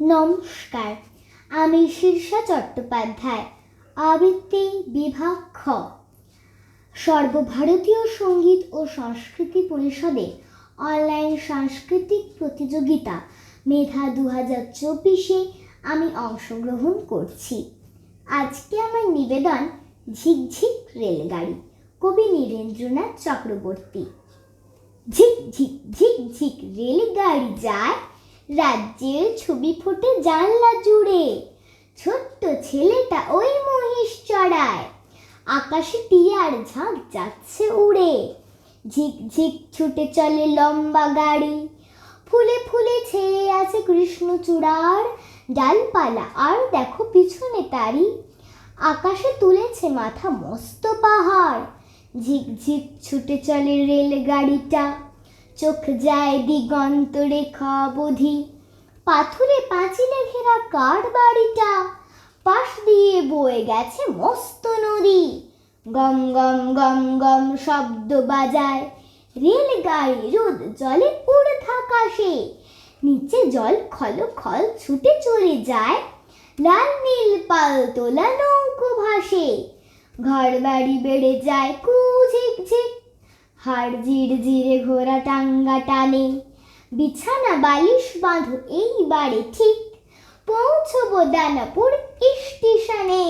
নমস্কার। আমি শীর্ষা চট্টোপাধ্যায় আবৃত্তি বিভাগ খ সর্বভারতীয় সংগীত ও সংস্কৃতি পরিষদে অনলাইন সাংস্কৃতিক প্রতিযোগিতা মেধা দু হাজার চব্বিশে আমি অংশগ্রহণ করছি। আজকে আমার নিবেদন ঝিকঝিক রেলগাড়ি, কবি নীরেন্দ্রনাথ চক্রবর্তী। ঝিক ঝিক ঝিক ঝিক রেলগাড়ি যায় রাজ্যের ছবি ফুটে জানলা জুড়ে। ছোট্ট ছেলেটা ওই মহিষ চড়ায়। আকাশে টিয়ার ঝাঁক যাচ্ছে উড়ে। ঝিক ঝিক ছুটে চলে লম্বা গাড়ি। ফুলে ফুলে ছেয়ে আছে কৃষ্ণচূড়ার ডালপালা। আর দেখো পিছনে তারি আকাশে তুলেছে মাথা মস্ত পাহাড়। ঝিক ঝিক ছুটে চলে রেলগাড়িটা। চোখ যায় দিগন্ত রেখা অবধি পাথুরে পাঁচিলে ঘেরা কার বাড়িটা? পাশ দিয়ে বয়ে গেছে মস্ত নদী। গম গম গম গম শব্দ বাজায়। রেলগাড়ি রোদ জলে উড়ে থাকাশে নিচে জল খল খল ছুটে চলে যায়। লাল নীল পাল তোলা নৌকো ভাসে। ঘর বাড়ি বেড়ে যায় কু হাড় জির জিরে ঘোরা টাঙ্গা টানে। বিছানা বালিশ বাঁধো এইবারে ঠিক। পৌঁছবো দানাপুর স্টেশনে।